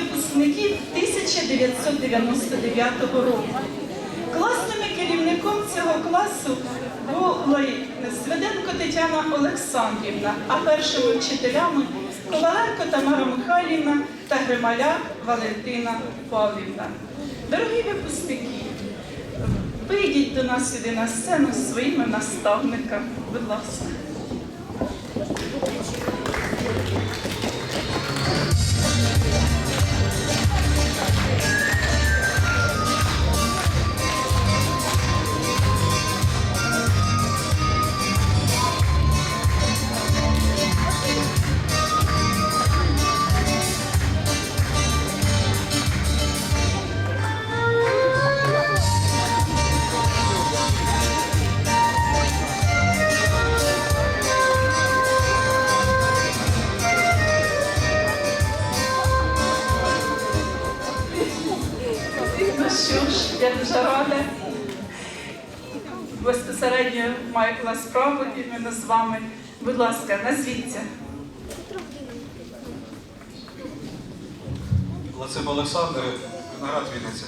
випускників 1999 року. Класним керівником цього класу були Свиденко Тетяна Олександрівна, а першими вчителями Коваленко Тамара Михайлівна та Грималяк Валентина Павлівна. Дорогі випускники, вийдіть до нас сюди на сцену зі своїми наставниками. Будь ласка. Ну Безпосередньо маю клас справу іменно з вами. Будь ласка, назвіться. Лацим Олександр, виноград Вінниця.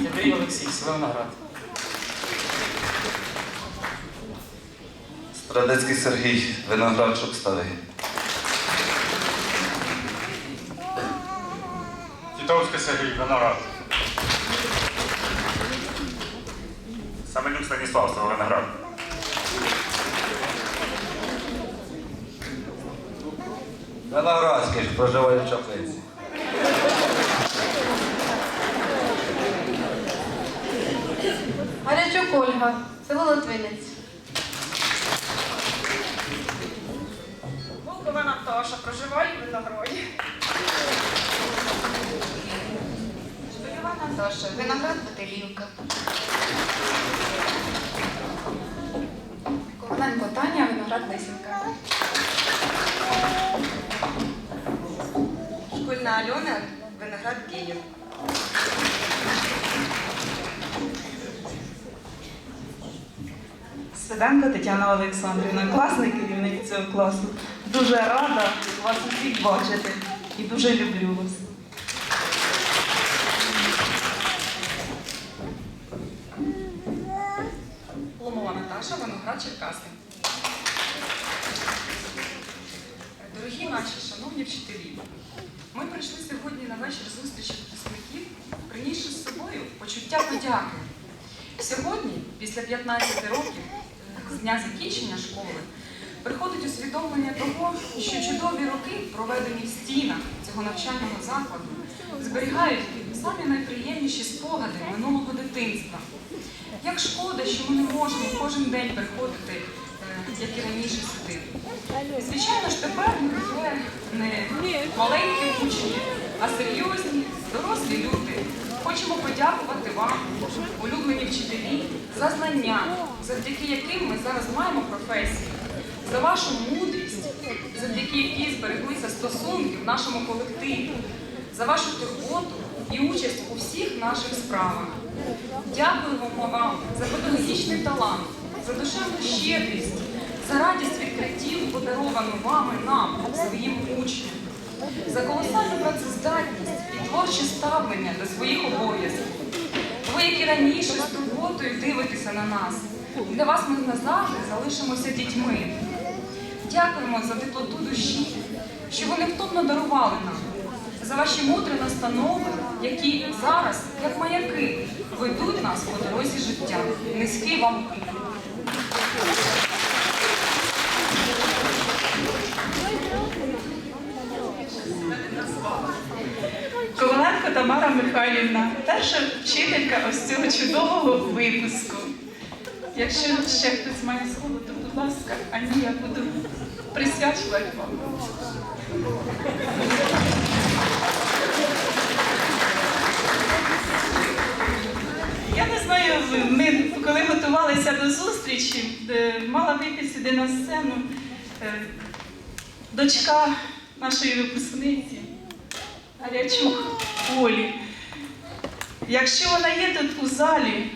Єврей Олексій, Селеноград. Страдецький Сергій, виноградчик старий. Тітовський Сергій, Виноград. Саменюк Станіслав, Виноград. Виноградський ж проживає в Чаплиці. Гарячок Ольга, село Литвинець. Волкова Наташа, проживаю в Винограді. Шпильова Наташа, виноград Петелівка. Коваленко Таня, виноград Лисенка. Школьна Альона, виноград Київ. Свиденко Тетяна Олександрівна, класний керівник цього класу. Дуже рада вас усіх бачити і дуже люблю вас. Наташа, Черкаси. Дорогі наші шановні вчителі, ми прийшли сьогодні на вечір зустрічі випускників, принісши з собою почуття подяки. Сьогодні, після 15 років е, з дня закінчення школи, приходить усвідомлення того, що чудові роки, проведені в стінах цього навчального закладу, зберігають самі найприємніші спогади минулого дитинства. Як шкода, що ми не можемо кожен день приходити, е, як і раніше сюди. Звичайно ж, тепер ми вже не маленькі учні, а серйозні, дорослі люди. Хочемо подякувати вам, улюблені вчителі, за знання, завдяки яким ми зараз маємо професію, за вашу мудрість, завдяки якій збереглися стосунки в нашому колективі, за вашу турботу і участь у всіх наших справах. Дякуємо вам за педагогічний талант, за душевну щедрість, за радість відкриттів, подаровану вами нам, своїм учням, за колосальну працездатність і творче ставлення до своїх обов'язків. Ви, як і раніше, з турботою дивитеся на нас. Для вас ми назавжди залишимося дітьми. Дякуємо за теплоту душі, що ви невтомно дарували нам, за ваші мудрі настанови, які зараз, як маяки, ведуть нас по дорозі життя. Низький вам. Коваленко Тамара Михайлівна, перша вчителька ось цього чудового випуску. Якщо ще хтось має слово, то будь ласка, а ні, я буду присвячувати вам. ми, коли готувалися до зустрічі, е, мала вийти сюди на сцену е, дочка нашої випускниці Гарячух Олі. Якщо вона є тут у залі,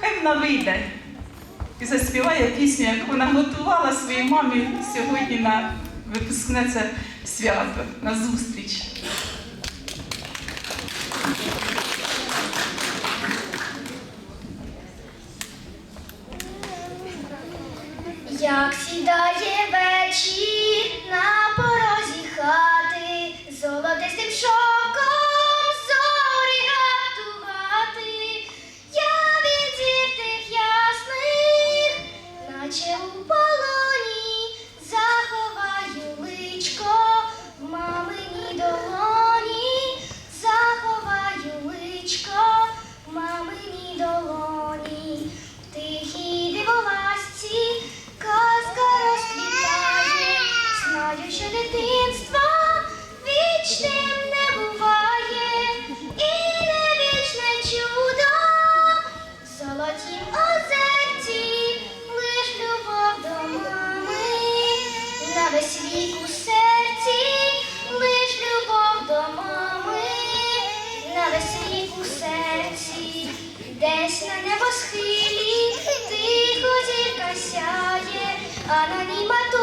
хай вона вийде і заспіває пісню, яку вона готувала своїй мамі сьогодні на випускне це свято, на зустріч. сідає вечір. У серці, лиш любов до мами, на веселі у серці, десь на небосхилі, тихо зірка сяє, а на ній мату.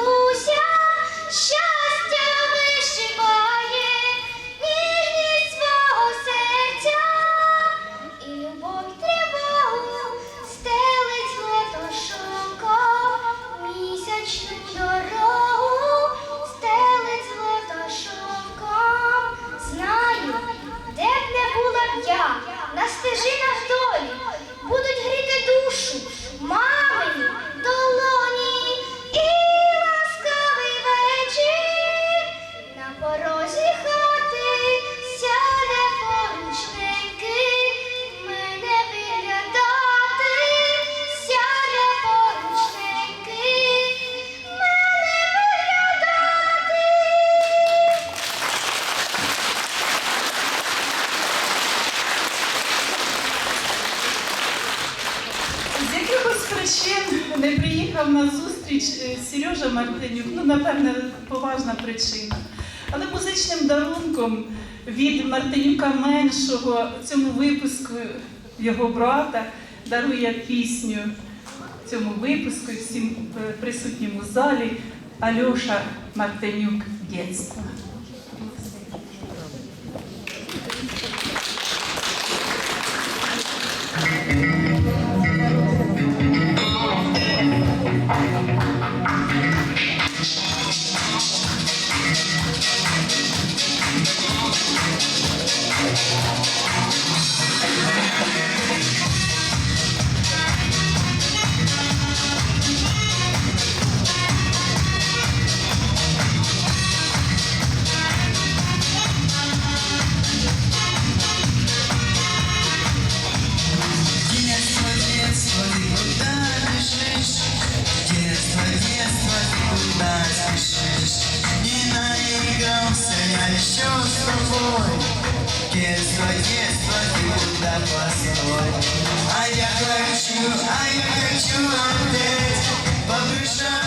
proteger. причин не приїхав на зустріч е, Сережа Мартинюк, ну, напевне, поважна причина. Але музичним дарунком від Мартинюка меншого цьому випуску його брата дарує пісню цьому випуску і всім е, присутнім у залі Альоша Мартинюк дєтства. show some boy. Guess what, guess what, you would that was boy. I got like you, I got you, I'm dead. But we shall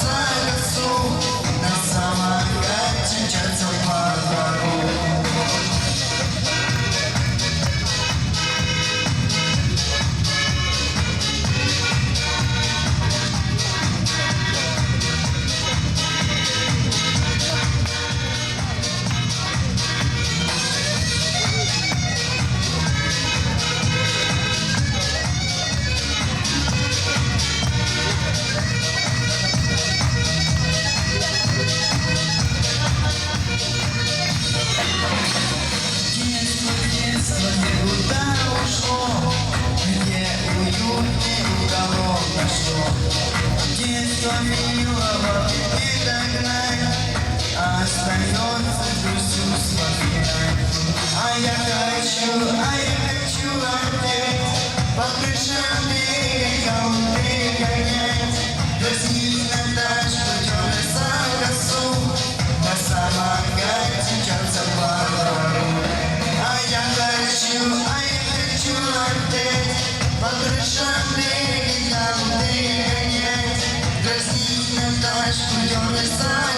Подрешенный нам ты гонять, Грозит нам дождь, пойдем и сам.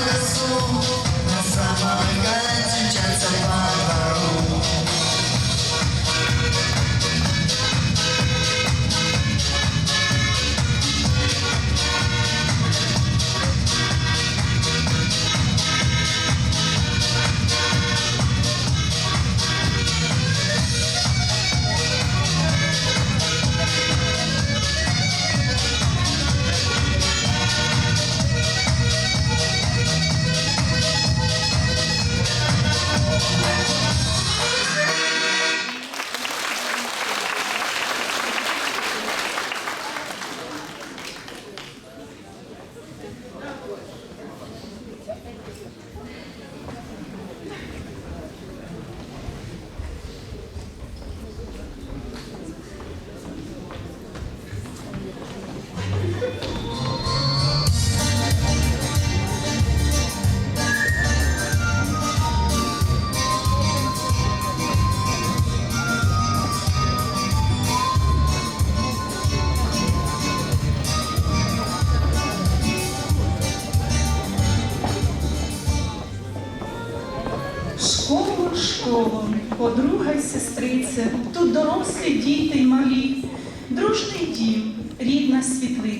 сестрице, тут дорослі діти й малі, дружний дім, рідна світлиця.